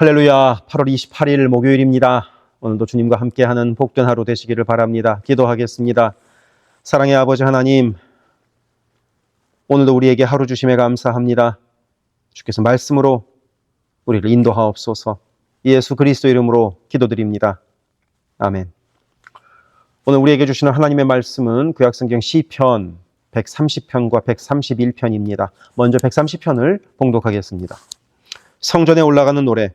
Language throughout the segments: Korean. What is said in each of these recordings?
할렐루야. 8월 28일 목요일입니다. 오늘도 주님과 함께하는 복된 하루 되시기를 바랍니다. 기도하겠습니다. 사랑의 아버지 하나님, 오늘도 우리에게 하루 주심에 감사합니다. 주께서 말씀으로 우리를 인도하옵소서. 예수 그리스도 이름으로 기도드립니다. 아멘. 오늘 우리에게 주시는 하나님의 말씀은 구약성경 시편 130편과 131편입니다. 먼저 130편을 봉독하겠습니다. 성전에 올라가는 노래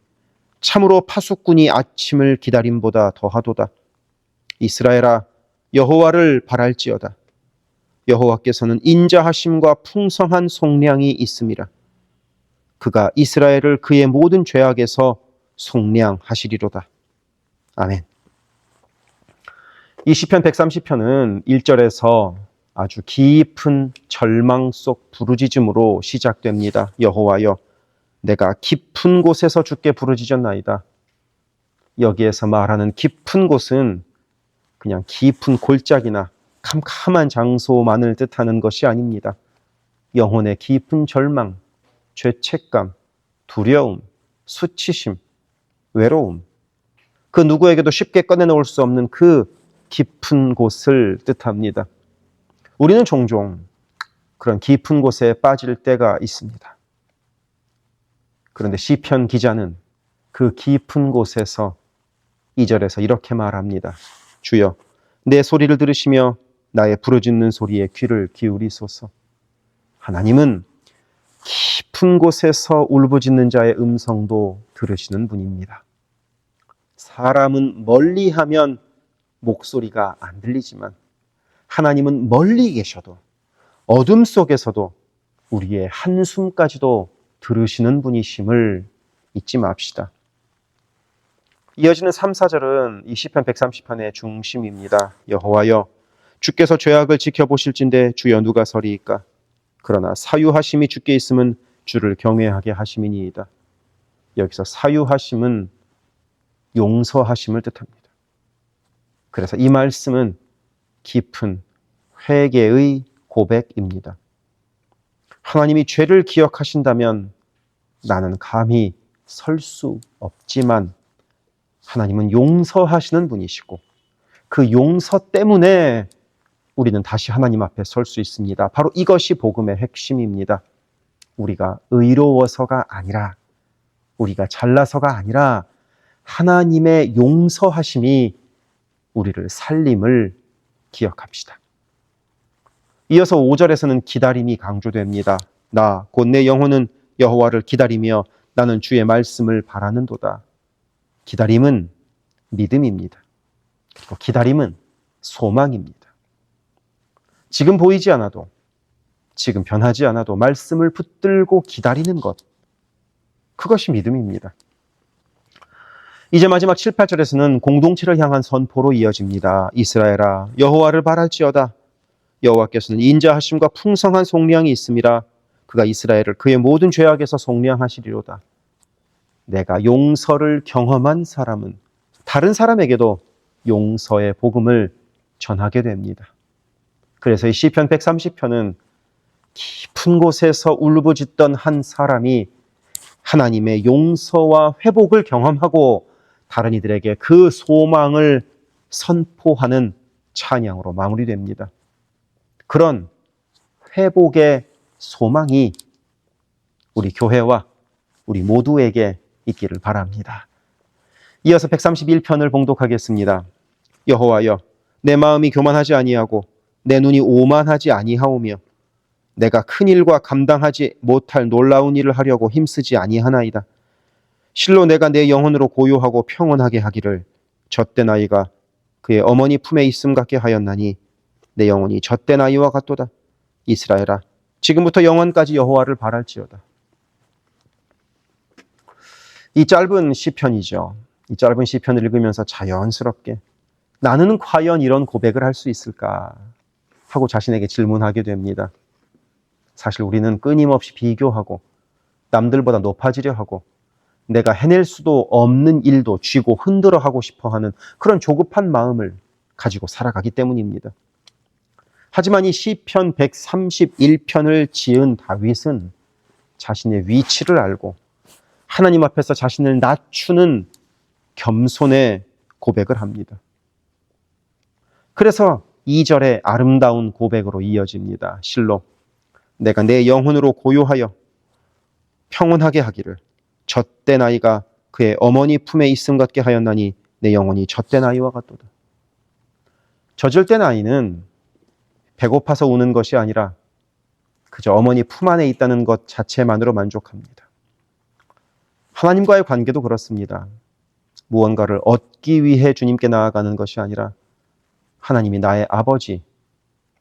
참으로 파수꾼이 아침을 기다림보다 더하도다. 이스라엘아 여호와를 바랄지어다. 여호와께서는 인자하심과 풍성한 속량이 있음이라. 그가 이스라엘을 그의 모든 죄악에서 속량하시리로다. 아멘. 이 시편 130편은 1절에서 아주 깊은 절망 속 부르짖음으로 시작됩니다. 여호와여 내가 깊은 곳에서 주께 부르짖었나이다. 여기에서 말하는 깊은 곳은 그냥 깊은 골짜기나 캄캄한 장소만을 뜻하는 것이 아닙니다. 영혼의 깊은 절망, 죄책감, 두려움, 수치심, 외로움, 그 누구에게도 쉽게 꺼내놓을 수 없는 그 깊은 곳을 뜻합니다. 우리는 종종 그런 깊은 곳에 빠질 때가 있습니다. 그런데 시편 기자는 그 깊은 곳에서 2절에서 이렇게 말합니다. 주여, 내 소리를 들으시며 나의 부르짖는 소리에 귀를 기울이소서. 하나님은 깊은 곳에서 울부짖는 자의 음성도 들으시는 분입니다. 사람은 멀리 하면 목소리가 안 들리지만 하나님은 멀리 계셔도 어둠 속에서도 우리의 한숨까지도 들으시는 분이심을 잊지 맙시다. 이어지는 3, 4절은 이 시편 130편의 중심입니다. 여호와여 주께서 죄악을 지켜보실진데 주여 누가 서리이까 그러나 사유하심이 주께 있으면 주를 경외하게 하심이니이다. 여기서 사유하심은 용서하심을 뜻합니다. 그래서 이 말씀은 깊은 회개의 고백입니다. 하나님이 죄를 기억하신다면 나는 감히 설 수 없지만 하나님은 용서하시는 분이시고 그 용서 때문에 우리는 다시 하나님 앞에 설 수 있습니다. 바로 이것이 복음의 핵심입니다. 우리가 의로워서가 아니라 우리가 잘나서가 아니라 하나님의 용서하심이 우리를 살림을 기억합시다. 이어서 5절에서는 기다림이 강조됩니다. 나 곧 내 영혼은 여호와를 기다리며 나는 주의 말씀을 바라는도다. 기다림은 믿음입니다. 그리고 기다림은 소망입니다. 지금 보이지 않아도 지금 변하지 않아도 말씀을 붙들고 기다리는 것 그것이 믿음입니다. 이제 마지막 7, 8절에서는 공동체를 향한 선포로 이어집니다. 이스라엘아 여호와를 바랄지어다 여호와께서는 인자하심과 풍성한 속량이 있음이라 그가 이스라엘을 그의 모든 죄악에서 속량하시리로다. 내가 용서를 경험한 사람은 다른 사람에게도 용서의 복음을 전하게 됩니다. 그래서 이 시편 130편은 깊은 곳에서 울부짖던 한 사람이 하나님의 용서와 회복을 경험하고 다른 이들에게 그 소망을 선포하는 찬양으로 마무리됩니다. 그런 회복의 소망이 우리 교회와 우리 모두에게 있기를 바랍니다. 이어서 131편을 봉독하겠습니다. 여호와여 내 마음이 교만하지 아니하고 내 눈이 오만하지 아니하오며 내가 큰 일과 감당하지 못할 놀라운 일을 하려고 힘쓰지 아니하나이다. 실로 내가 내 영혼으로 고요하고 평온하게 하기를 젖된 아이가 그의 어머니 품에 있음 같게 하였나니 내 영혼이 젖된 아이와 같도다. 이스라엘아, 지금부터 영원까지 여호와를 바랄지어다. 이 짧은 시편이죠. 이 짧은 시편을 읽으면서 자연스럽게 나는 과연 이런 고백을 할 수 있을까 하고 자신에게 질문하게 됩니다. 사실 우리는 끊임없이 비교하고 남들보다 높아지려 하고 내가 해낼 수도 없는 일도 쥐고 흔들어 하고 싶어 하는 그런 조급한 마음을 가지고 살아가기 때문입니다. 하지만 이 시편 131편을 지은 다윗은 자신의 위치를 알고 하나님 앞에서 자신을 낮추는 겸손의 고백을 합니다. 그래서 2절의 아름다운 고백으로 이어집니다. 실로 내가 내 영혼으로 고요하여 평온하게 하기를 젖된 아이가 그의 어머니 품에 있음 같게 하였나니 내 영혼이 젖된 아이와 같도다. 젖을 땐 아이는 배고파서 우는 것이 아니라 그저 어머니 품 안에 있다는 것 자체만으로 만족합니다. 하나님과의 관계도 그렇습니다. 무언가를 얻기 위해 주님께 나아가는 것이 아니라 하나님이 나의 아버지,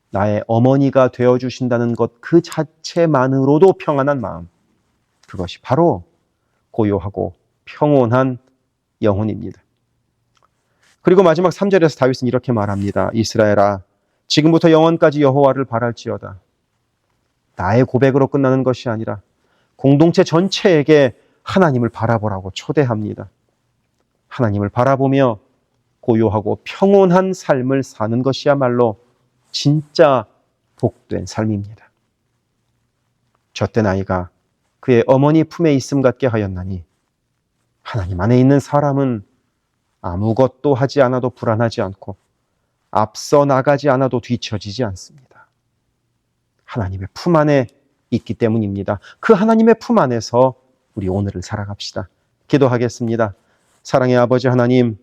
나의 어머니가 되어 주신다는 것 그 자체만으로도 평안한 마음. 그것이 바로 고요하고 평온한 영혼입니다. 그리고 마지막 3절에서 다윗은 이렇게 말합니다. 이스라엘아, 지금부터 영원까지 여호와를 바랄지어다. 나의 고백으로 끝나는 것이 아니라 공동체 전체에게 하나님을 바라보라고 초대합니다. 하나님을 바라보며 고요하고 평온한 삶을 사는 것이야말로 진짜 복된 삶입니다. 젖된 아이가 그의 어머니 품에 있음 같게 하였나니 하나님 안에 있는 사람은 아무것도 하지 않아도 불안하지 않고 앞서 나가지 않아도 뒤처지지 않습니다. 하나님의 품 안에 있기 때문입니다. 그 하나님의 품 안에서 우리 오늘을 살아갑시다. 기도하겠습니다. 사랑의 아버지 하나님,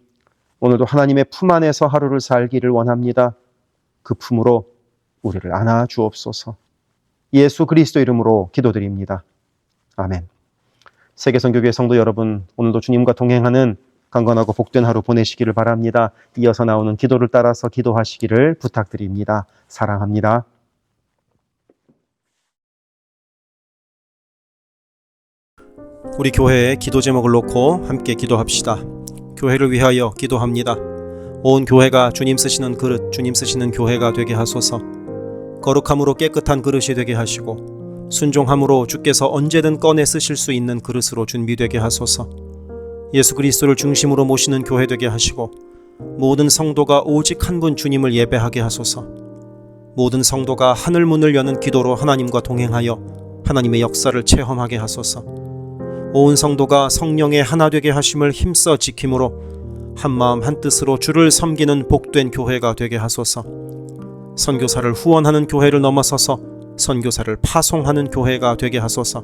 오늘도 하나님의 품 안에서 하루를 살기를 원합니다. 그 품으로 우리를 안아 주옵소서. 예수 그리스도 이름으로 기도드립니다. 아멘. 세계선교회 성도 여러분, 오늘도 주님과 동행하는 강건하고 복된 하루 보내시기를 바랍니다. 이어서 나오는 기도를 따라서 기도하시기를 부탁드립니다. 사랑합니다. 우리 교회에 기도 제목을 놓고 함께 기도합시다. 교회를 위하여 기도합니다. 온 교회가 주님 쓰시는 그릇, 주님 쓰시는 교회가 되게 하소서. 거룩함으로 깨끗한 그릇이 되게 하시고 순종함으로 주께서 언제든 꺼내 쓰실 수 있는 그릇으로 준비되게 하소서. 예수 그리스도를 중심으로 모시는 교회 되게 하시고 모든 성도가 오직 한 분 주님을 예배하게 하소서. 모든 성도가 하늘 문을 여는 기도로 하나님과 동행하여 하나님의 역사를 체험하게 하소서. 온 성도가 성령의 하나 되게 하심을 힘써 지킴으로 한 마음 한 뜻으로 주를 섬기는 복된 교회가 되게 하소서. 선교사를 후원하는 교회를 넘어서서 선교사를 파송하는 교회가 되게 하소서.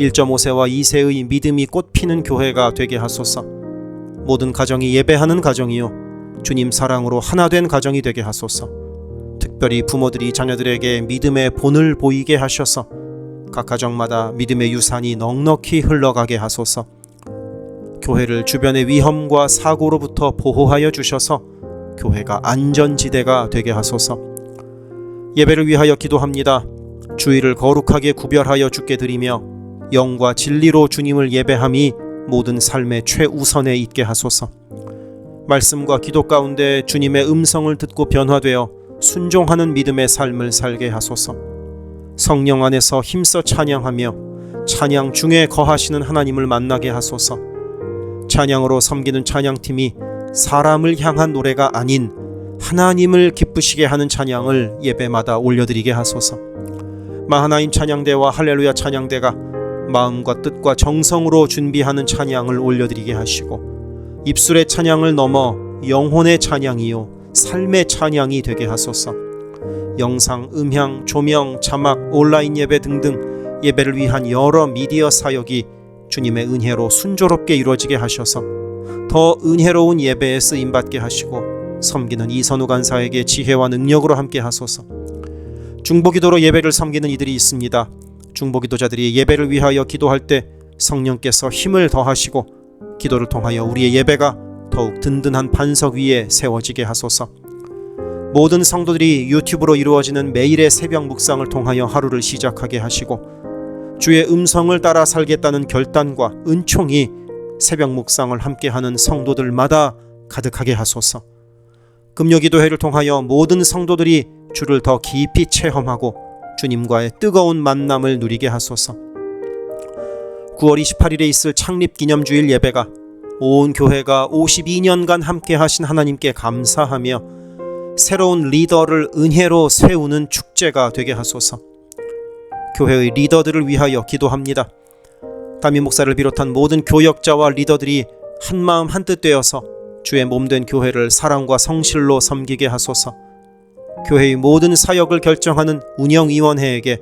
1.5세와 2세의 믿음이 꽃피는 교회가 되게 하소서. 모든 가정이 예배하는 가정이요 주님 사랑으로 하나 된 가정이 되게 하소서. 특별히 부모들이 자녀들에게 믿음의 본을 보이게 하셔서 각 가정마다 믿음의 유산이 넉넉히 흘러가게 하소서. 교회를 주변의 위험과 사고로부터 보호하여 주셔서 교회가 안전지대가 되게 하소서. 예배를 위하여 기도합니다. 주의를 거룩하게 구별하여 주께 드리며 영과 진리로 주님을 예배함이 모든 삶의 최우선에 있게 하소서. 말씀과 기도 가운데 주님의 음성을 듣고 변화되어 순종하는 믿음의 삶을 살게 하소서. 성령 안에서 힘써 찬양하며 찬양 중에 거하시는 하나님을 만나게 하소서. 찬양으로 섬기는 찬양팀이 사람을 향한 노래가 아닌 하나님을 기쁘시게 하는 찬양을 예배마다 올려드리게 하소서. 마하나임 찬양대와 할렐루야 찬양대가 마음과 뜻과 정성으로 준비하는 찬양을 올려드리게 하시고 입술의 찬양을 넘어 영혼의 찬양이요 삶의 찬양이 되게 하소서. 영상, 음향, 조명, 자막, 온라인 예배 등등 예배를 위한 여러 미디어 사역이 주님의 은혜로 순조롭게 이루어지게 하셔서 더 은혜로운 예배에 쓰임 받게 하시고 섬기는 이선우 간사에게 지혜와 능력으로 함께 하소서. 중보기도로 예배를 섬기는 이들이 있습니다. 중보기도자들이 예배를 위하여 기도할 때 성령께서 힘을 더하시고 기도를 통하여 우리의 예배가 더욱 든든한 반석 위에 세워지게 하소서. 모든 성도들이 유튜브로 이루어지는 매일의 새벽 묵상을 통하여 하루를 시작하게 하시고 주의 음성을 따라 살겠다는 결단과 은총이 새벽 묵상을 함께하는 성도들마다 가득하게 하소서. 금요 기도회를 통하여 모든 성도들이 주를 더 깊이 체험하고 주님과의 뜨거운 만남을 누리게 하소서. 9월 28일에 있을 창립 기념주일 예배가 온 교회가 52년간 함께 하신 하나님께 감사하며 새로운 리더를 은혜로 세우는 축제가 되게 하소서. 교회의 리더들을 위하여 기도합니다. 담임 목사를 비롯한 모든 교역자와 리더들이 한 마음 한뜻 되어서 주의 몸된 교회를 사랑과 성실로 섬기게 하소서. 교회의 모든 사역을 결정하는 운영위원회에게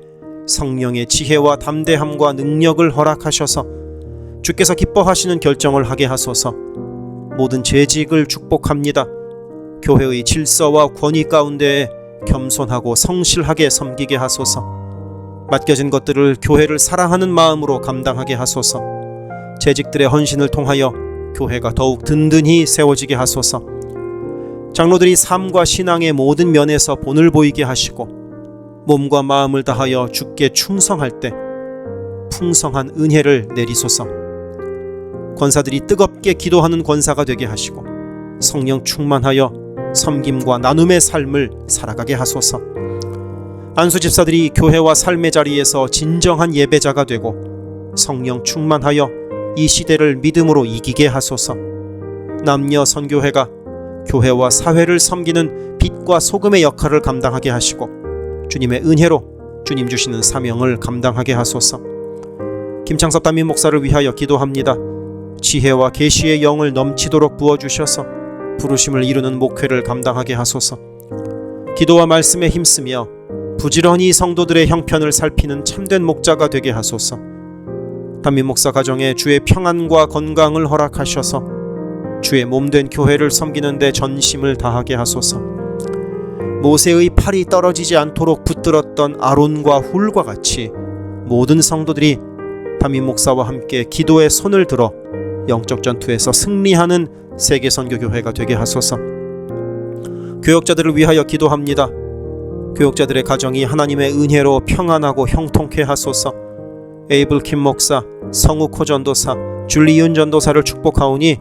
성령의 지혜와 담대함과 능력을 허락하셔서 주께서 기뻐하시는 결정을 하게 하소서. 모든 재직을 축복합니다. 교회의 질서와 권위 가운데에 겸손하고 성실하게 섬기게 하소서. 맡겨진 것들을 교회를 사랑하는 마음으로 감당하게 하소서. 재직들의 헌신을 통하여 교회가 더욱 든든히 세워지게 하소서. 장로들이 삶과 신앙의 모든 면에서 본을 보이게 하시고 몸과 마음을 다하여 주께 충성할 때 풍성한 은혜를 내리소서. 권사들이 뜨겁게 기도하는 권사가 되게 하시고 성령 충만하여 섬김과 나눔의 삶을 살아가게 하소서. 안수 집사들이 교회와 삶의 자리에서 진정한 예배자가 되고 성령 충만하여 이 시대를 믿음으로 이기게 하소서. 남녀 선교회가 교회와 사회를 섬기는 빛과 소금의 역할을 감당하게 하시고 주님의 은혜로 주님 주시는 사명을 감당하게 하소서. 김창섭 담임 목사를 위하여 기도합니다. 지혜와 계시의 영을 넘치도록 부어 주셔서 부르심을 이루는 목회를 감당하게 하소서. 기도와 말씀에 힘쓰며 부지런히 성도들의 형편을 살피는 참된 목자가 되게 하소서. 담임 목사 가정에 주의 평안과 건강을 허락하셔서 주의 몸된 교회를 섬기는데 전심을 다하게 하소서. 모세의 팔이 떨어지지 않도록 붙들었던 아론과 훌과 같이 모든 성도들이 담임 목사와 함께 기도의 손을 들어 영적 전투에서 승리하는 세계 선교 교회가 되게 하소서. 교역자들을 위하여 기도합니다. 교역자들의 가정이 하나님의 은혜로 평안하고 형통케 하소서. 에이블 킴 목사, 성우 코 전도사, 줄리윤 전도사를 축복하오니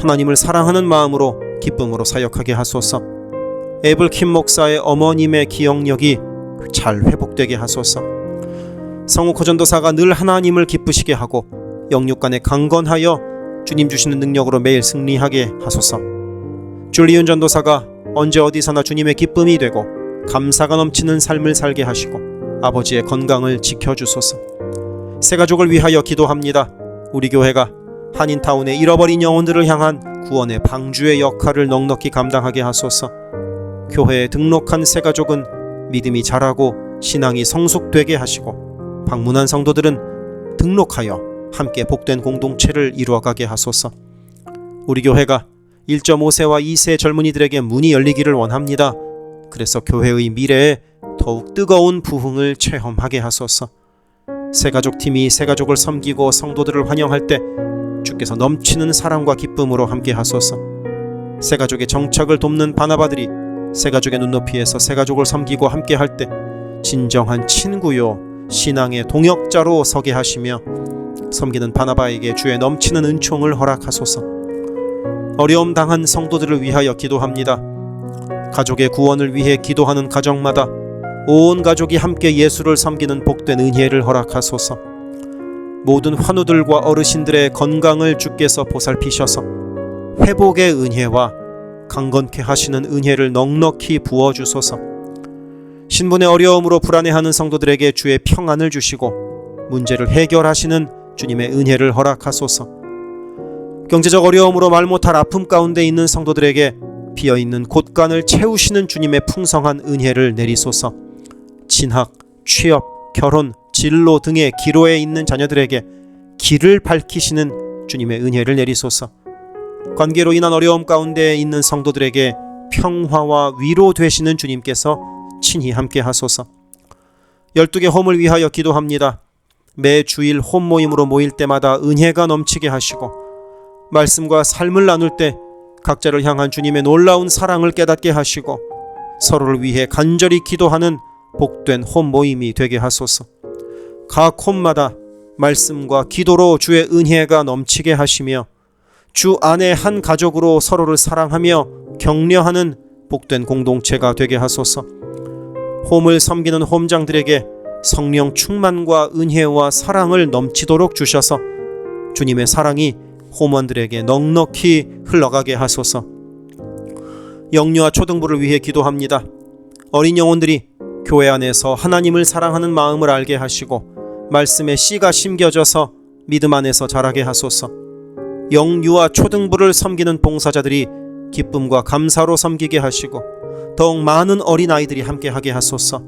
하나님을 사랑하는 마음으로 기쁨으로 사역하게 하소서. 에이블 킴 목사의 어머님의 기억력이 잘 회복되게 하소서. 성우코 전도사가 늘 하나님을 기쁘시게 하고 영육간에 강건하여 주님 주시는 능력으로 매일 승리하게 하소서. 줄리윤 전도사가 언제 어디서나 주님의 기쁨이 되고 감사가 넘치는 삶을 살게 하시고 아버지의 건강을 지켜주소서. 새 가족을 위하여 기도합니다. 우리 교회가 한인타운의 잃어버린 영혼들을 향한 구원의 방주의 역할을 넉넉히 감당하게 하소서. 교회에 등록한 새 가족은 믿음이 자라고 신앙이 성숙되게 하시고 방문한 성도들은 등록하여 함께 복된 공동체를 이루어가게 하소서. 우리 교회가 1.5세와 2세 젊은이들에게 문이 열리기를 원합니다. 그래서 교회의 미래에 더욱 뜨거운 부흥을 체험하게 하소서. 새가족 팀이 새가족을 섬기고 성도들을 환영할 때 주께서 넘치는 사랑과 기쁨으로 함께 하소서. 새 가족의 정착을 돕는 바나바들이 새 가족의 눈높이에서 새 가족을 섬기고 함께 할 때 진정한 친구요 신앙의 동역자로 서게 하시며 섬기는 바나바에게 주의 넘치는 은총을 허락하소서. 어려움 당한 성도들을 위하여 기도합니다. 가족의 구원을 위해 기도하는 가정마다 온 가족이 함께 예수를 섬기는 복된 은혜를 허락하소서. 모든 환우들과 어르신들의 건강을 주께서 보살피셔서 회복의 은혜와 강건케 하시는 은혜를 넉넉히 부어 주소서. 신분의 어려움으로 불안해하는 성도들에게 주의 평안을 주시고 문제를 해결하시는 주님의 은혜를 허락하소서. 경제적 어려움으로 말 못할 아픔 가운데 있는 성도들에게 비어 있는 곳간을 채우시는 주님의 풍성한 은혜를 내리소서. 진학, 취업, 결혼, 진로 등의 기로에 있는 자녀들에게 길을 밝히시는 주님의 은혜를 내리소서. 관계로 인한 어려움 가운데 있는 성도들에게 평화와 위로 되시는 주님께서 친히 함께 하소서. 12개 홈을 위하여 기도합니다. 매 주일 홈 모임으로 모일 때마다 은혜가 넘치게 하시고 말씀과 삶을 나눌 때 각자를 향한 주님의 놀라운 사랑을 깨닫게 하시고 서로를 위해 간절히 기도하는 복된 홈 모임이 되게 하소서. 각 홈마다 말씀과 기도로 주의 은혜가 넘치게 하시며 주 안에 한 가족으로 서로를 사랑하며 격려하는 복된 공동체가 되게 하소서. 홈을 섬기는 홈장들에게 성령 충만과 은혜와 사랑을 넘치도록 주셔서 주님의 사랑이 홈원들에게 넉넉히 흘러가게 하소서. 영유아 초등부를 위해 기도합니다. 어린 영혼들이 교회 안에서 하나님을 사랑하는 마음을 알게 하시고 말씀에 씨가 심겨져서 믿음 안에서 자라게 하소서. 영유아 초등부를 섬기는 봉사자들이 기쁨과 감사로 섬기게 하시고 더욱 많은 어린 아이들이 함께 하게 하소서.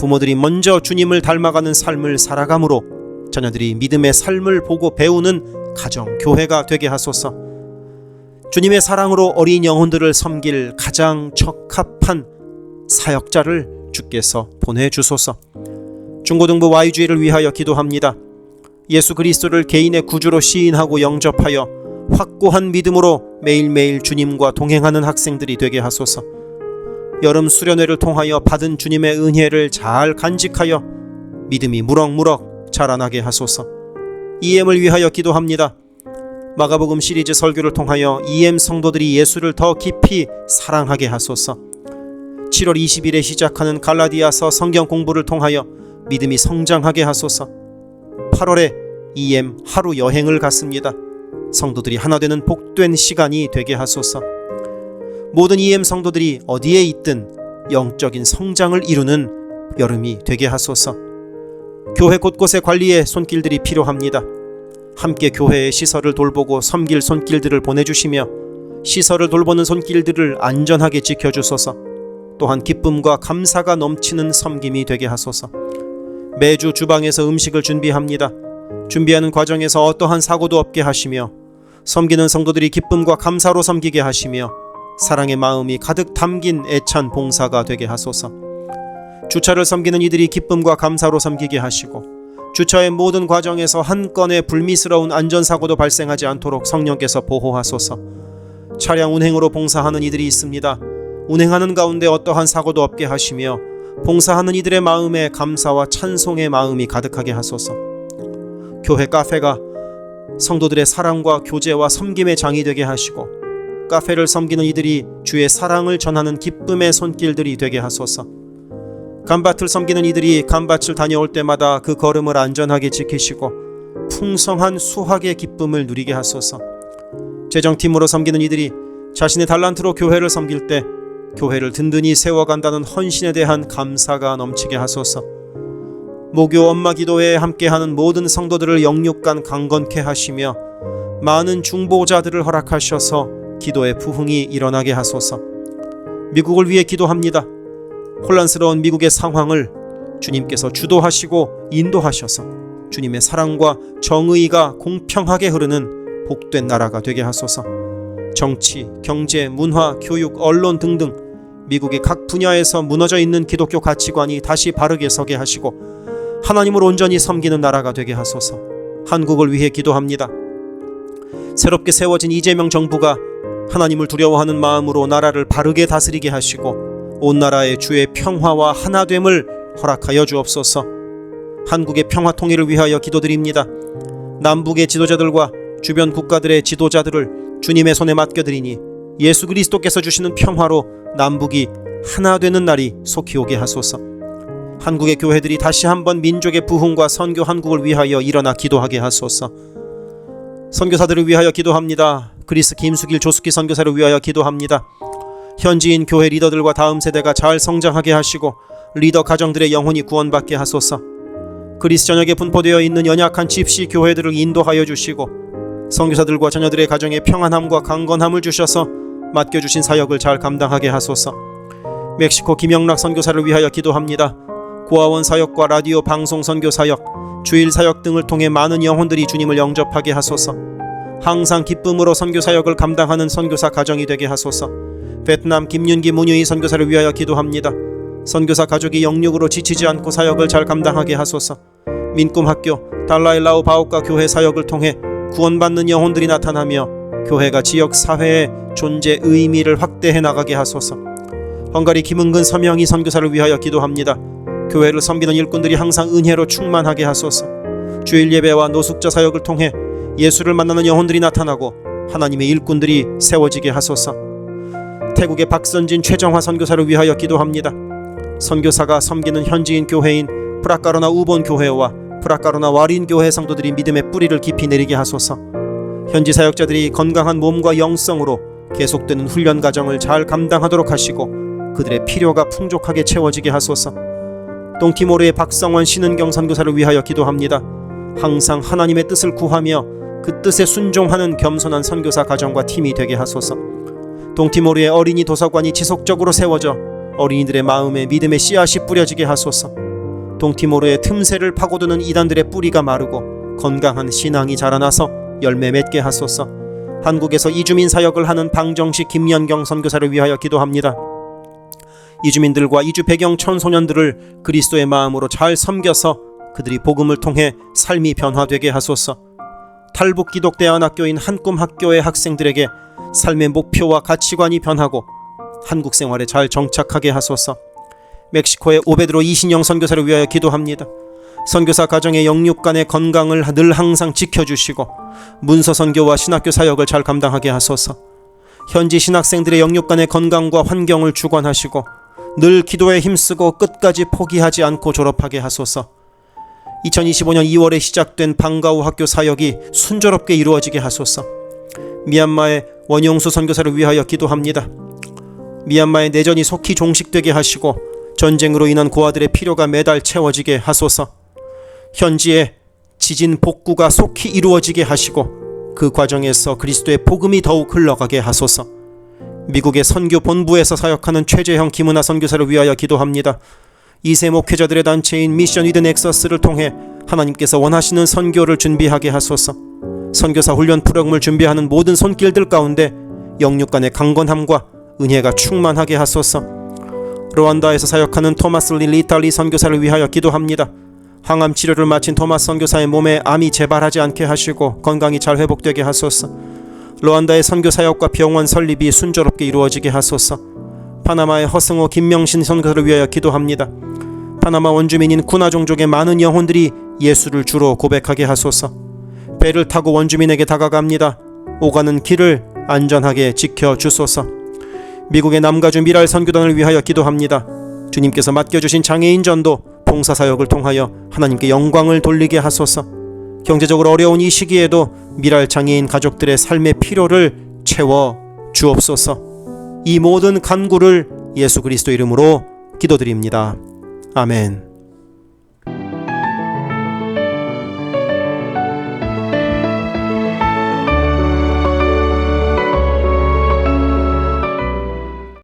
부모들이 먼저 주님을 닮아가는 삶을 살아감으로 자녀들이 믿음의 삶을 보고 배우는 가정 교회가 되게 하소서. 주님의 사랑으로 어린 영혼들을 섬길 가장 적합한 사역자를 주께서 보내 주소서. 중고등부 Y주의를 위하여 기도합니다. 예수 그리스도를 개인의 구주로 시인하고 영접하여 확고한 믿음으로 매일매일 주님과 동행하는 학생들이 되게 하소서. 여름 수련회를 통하여 받은 주님의 은혜를 잘 간직하여 믿음이 무럭무럭 자라나게 하소서. EM을 위하여 기도합니다. 마가복음 시리즈 설교를 통하여 EM 성도들이 예수를 더 깊이 사랑하게 하소서. 7월 20일에 시작하는 갈라디아서 성경 공부를 통하여 믿음이 성장하게 하소서. 8월에 EM 하루 여행을 갔습니다. 성도들이 하나 되는 복된 시간이 되게 하소서. 모든 EM 성도들이 어디에 있든 영적인 성장을 이루는 여름이 되게 하소서. 교회 곳곳의 관리에 손길들이 필요합니다. 함께 교회의 시설을 돌보고 섬길 손길들을 보내주시며 시설을 돌보는 손길들을 안전하게 지켜주소서. 또한 기쁨과 감사가 넘치는 섬김이 되게 하소서. 매주 주방에서 음식을 준비합니다. 준비하는 과정에서 어떠한 사고도 없게 하시며 섬기는 성도들이 기쁨과 감사로 섬기게 하시며 사랑의 마음이 가득 담긴 애찬 봉사가 되게 하소서. 주차를 섬기는 이들이 기쁨과 감사로 섬기게 하시고 주차의 모든 과정에서 한 건의 불미스러운 안전사고도 발생하지 않도록 성령께서 보호하소서. 차량 운행으로 봉사하는 이들이 있습니다. 운행하는 가운데 어떠한 사고도 없게 하시며 봉사하는 이들의 마음에 감사와 찬송의 마음이 가득하게 하소서. 교회 카페가 성도들의 사랑과 교제와 섬김의 장이 되게 하시고 카페를 섬기는 이들이 주의 사랑을 전하는 기쁨의 손길들이 되게 하소서. 감밭을 섬기는 이들이 감밭을 다녀올 때마다 그 걸음을 안전하게 지키시고 풍성한 수확의 기쁨을 누리게 하소서. 재정팀으로 섬기는 이들이 자신의 달란트로 교회를 섬길 때 교회를 든든히 세워간다는 헌신에 대한 감사가 넘치게 하소서. 모교 엄마 기도회에 함께하는 모든 성도들을 영육간 강건케 하시며 많은 중보자들을 허락하셔서 기도의 부흥이 일어나게 하소서. 미국을 위해 기도합니다. 혼란스러운 미국의 상황을 주님께서 주도하시고 인도하셔서 주님의 사랑과 정의가 공평하게 흐르는 복된 나라가 되게 하소서. 정치, 경제, 문화, 교육, 언론 등등 미국의 각 분야에서 무너져 있는 기독교 가치관이 다시 바르게 서게 하시고 하나님을 온전히 섬기는 나라가 되게 하소서. 한국을 위해 기도합니다. 새롭게 세워진 이재명 정부가 하나님을 두려워하는 마음으로 나라를 바르게 다스리게 하시고 온 나라의 주의 평화와 하나됨을 허락하여 주옵소서. 한국의 평화 통일을 위하여 기도드립니다. 남북의 지도자들과 주변 국가들의 지도자들을 주님의 손에 맡겨드리니 예수 그리스도께서 주시는 평화로 남북이 하나 되는 날이 속히 오게 하소서. 한국의 교회들이 다시 한번 민족의 부흥과 선교 한국을 위하여 일어나 기도하게 하소서. 선교사들을 위하여 기도합니다. 그리스 김수길 조숙기 선교사를 위하여 기도합니다. 현지인 교회 리더들과 다음 세대가 잘 성장하게 하시고 리더 가정들의 영혼이 구원받게 하소서. 그리스 전역에 분포되어 있는 연약한 집시 교회들을 인도하여 주시고 선교사들과 자녀들의 가정에 평안함과 강건함을 주셔서 맡겨주신 사역을 잘 감당하게 하소서. 멕시코 김영락 선교사를 위하여 기도합니다. 고아원 사역과 라디오 방송 선교 사역, 주일 사역 등을 통해 많은 영혼들이 주님을 영접하게 하소서. 항상 기쁨으로 선교 사역을 감당하는 선교사 가정이 되게 하소서. 베트남 김윤기 문유희 선교사를 위하여 기도합니다. 선교사 가족이 영육으로 지치지 않고 사역을 잘 감당하게 하소서. 민꿈학교 달라일라오 바오카 교회 사역을 통해 구원받는 영혼들이 나타나며 교회가 지역 사회의 존재 의미를 확대해 나가게 하소서. 헝가리 김은근 서명희 선교사를 위하여 기도합니다. 교회를 섬기는 일꾼들이 항상 은혜로 충만하게 하소서. 주일 예배와 노숙자 사역을 통해 예수를 만나는 영혼들이 나타나고 하나님의 일꾼들이 세워지게 하소서. 태국의 박선진 최정화 선교사를 위하여 기도합니다. 선교사가 섬기는 현지인 교회인 프라카로나 우본 교회와 프라카로나 와린 교회 성도들이 믿음의 뿌리를 깊이 내리게 하소서. 현지 사역자들이 건강한 몸과 영성으로 계속되는 훈련 과정을 잘 감당하도록 하시고 그들의 필요가 풍족하게 채워지게 하소서. 동티모르의 박성원 신은경 선교사를 위하여 기도합니다. 항상 하나님의 뜻을 구하며 그 뜻에 순종하는 겸손한 선교사 가정과 팀이 되게 하소서. 동티모르의 어린이 도서관이 지속적으로 세워져 어린이들의 마음에 믿음의 씨앗이 뿌려지게 하소서. 동티모르의 틈새를 파고드는 이단들의 뿌리가 마르고 건강한 신앙이 자라나서 열매 맺게 하소서. 한국에서 이주민 사역을 하는 방정식 김연경 선교사를 위하여 기도합니다. 이주민들과 이주 배경 청소년들을 그리스도의 마음으로 잘 섬겨서 그들이 복음을 통해 삶이 변화되게 하소서. 탈북 기독대안학교인 한꿈 학교의 학생들에게 삶의 목표와 가치관이 변하고 한국 생활에 잘 정착하게 하소서. 멕시코의 오베드로 이신영 선교사를 위하여 기도합니다. 선교사 가정의 영육 간의 건강을 늘 항상 지켜주시고 문서 선교와 신학교 사역을 잘 감당하게 하소서. 현지 신학생들의 영육 간의 건강과 환경을 주관하시고 늘 기도에 힘쓰고 끝까지 포기하지 않고 졸업하게 하소서. 2025년 2월에 시작된 방과후 학교 사역이 순조롭게 이루어지게 하소서. 미얀마의 원용수 선교사를 위하여 기도합니다. 미얀마의 내전이 속히 종식되게 하시고 전쟁으로 인한 고아들의 필요가 매달 채워지게 하소서. 현지에 지진 복구가 속히 이루어지게 하시고 그 과정에서 그리스도의 복음이 더욱 흘러가게 하소서. 미국의 선교 본부에서 사역하는 최재형 김은하 선교사를 위하여 기도합니다. 이세 목회자들의 단체인 미션 위드 넥서스를 통해 하나님께서 원하시는 선교를 준비하게 하소서. 선교사 훈련 프로그램을 준비하는 모든 손길들 가운데 영육 간의 강건함과 은혜가 충만하게 하소서. 르완다에서 사역하는 토마스 릴리 이탈리 선교사를 위하여 기도합니다. 항암 치료를 마친 토마스 선교사의 몸에 암이 재발하지 않게 하시고 건강이 잘 회복되게 하소서. 르완다의 선교 사역과 병원 설립이 순조롭게 이루어지게 하소서. 파나마의 허승호 김명신 선교사를 위하여 기도합니다. 파나마 원주민인 쿠나 종족의 많은 영혼들이 예수를 주로 고백하게 하소서. 배를 타고 원주민에게 다가갑니다. 오가는 길을 안전하게 지켜 주소서. 미국의 남가주 미랄 선교단을 위하여 기도합니다. 주님께서 맡겨주신 장애인 전도 봉사 사역을 통하여 하나님께 영광을 돌리게 하소서. 경제적으로 어려운 이 시기에도 미랄 장애인 가족들의 삶의 필요를 채워 주옵소서. 이 모든 간구를 예수 그리스도 이름으로 기도드립니다. 아멘.